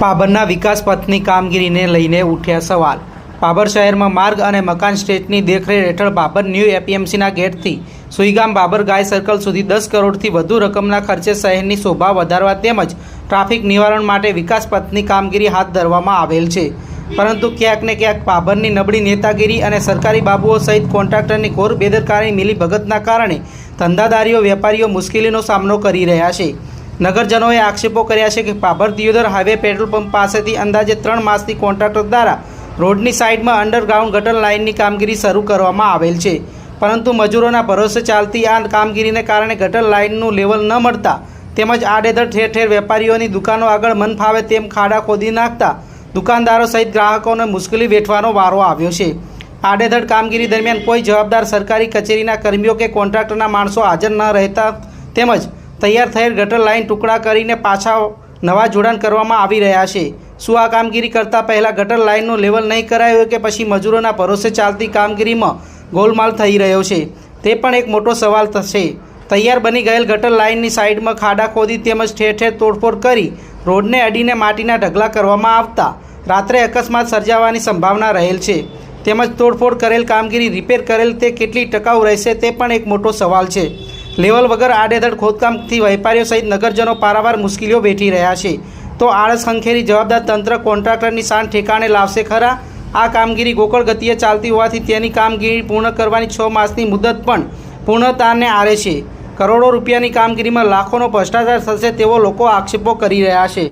પાબરના વિકાસ પથની કામગીરીને લઈને ઉઠ્યા સવાલ. પાબર શહેરમાં માર્ગ અને મકાન સ્ટેટની દેખરેખ હેઠળ બાબર ન્યૂ એપીએમસીના ગેટથી સુઈગામ બાબર ગાય સર્કલ સુધી દસ કરોડથી વધુ રકમના ખર્ચે શહેરની શોભા વધારવા તેમજ ટ્રાફિક નિવારણ માટે વિકાસ પથની કામગીરી હાથ ધરવામાં આવેલ છે. પરંતુ ક્યાંક ને ક્યાંક પાભરની નબળી નેતાગીરી અને સરકારી બાબુઓ સહિત કોન્ટ્રાક્ટરની ઘોર બેદરકારી મિલીભગતના કારણે ધંધાદારીઓ, વેપારીઓ મુશ્કેલીનો સામનો કરી રહ્યા છે. નગરજનોએ આક્ષેપો કર્યા છે કે Bhabhar Deodar highway petrol pump પાસેથી અંદાજે ત્રણ માસથી કોન્ટ્રાક્ટર દ્વારા રોડની સાઇડમાં અંડરગ્રાઉન્ડ ગટર લાઇનની કામગીરી શરૂ કરવામાં આવેલ છે. પરંતુ મજૂરોના ભરોસે ચાલતી આ કામગીરીને કારણે ગટર લાઇનનું લેવલ ન મળતા તેમજ આડેધડ ઠેર ઠેર વેપારીઓની દુકાનો આગળ મન ફાવે તેમ ખાડા ખોદી નાખતા દુકાનદારો સહિત ગ્રાહકોને મુશ્કેલી વેઠવાનો વારો આવ્યો છે. આડેધડ કામગીરી દરમિયાન કોઈ જવાબદાર સરકારી કચેરીના કર્મીઓ કે કોન્ટ્રાક્ટરના માણસો હાજર ન રહેતા તેમજ તૈયાર થયેલ ગટર લાઇન ટુકડા કરીને પાછા નવા જોડાણ કરવામાં આવી રહ્યા છે. શું આ કામગીરી કરતાં પહેલાં ગટર લાઇનનું લેવલ નહીં કરાયું કે પછી મજૂરોના ભરોસે ચાલતી કામગીરીમાં ગોલમાલ થઈ રહ્યો છે? તે પણ એક મોટો સવાલ થશે. તૈયાર બની ગયેલ ગટર લાઇનની સાઇડમાં ખાડા ખોદી તેમજ ઠેર ઠેર તોડફોડ કરી રોડને અડીને માટીના ઢગલા કરવામાં આવતા રાત્રે અકસ્માત સર્જાવાની સંભાવના રહેલ છે. તેમજ તોડફોડ કરેલ કામગીરી રિપેર કરેલ તે કેટલી ટકાઉ રહેશે તે પણ એક મોટો સવાલ છે. લેવલ વગર આડેધડ ખોદકામથી વેપારીઓ સહિત નગરજનો પારાવાર મુશ્કેલીઓ વેઠી રહ્યા છે. તો આળસ ખંખેરી જવાબદાર તંત્ર કોન્ટ્રાક્ટરની શાન ઠેકાણે લાવશે ખરા? આ કામગીરી ગોકળ ગતિએ ચાલતી હોવાથી તેની કામગીરી પૂર્ણ કરવાની છ માસની મુદત પણ પૂર્ણતાને આરે છે. કરોડો રૂપિયાની કામગીરીમાં લાખોનો ભ્રષ્ટાચાર થશે તેવો લોકો આક્ષેપો કરી રહ્યા છે.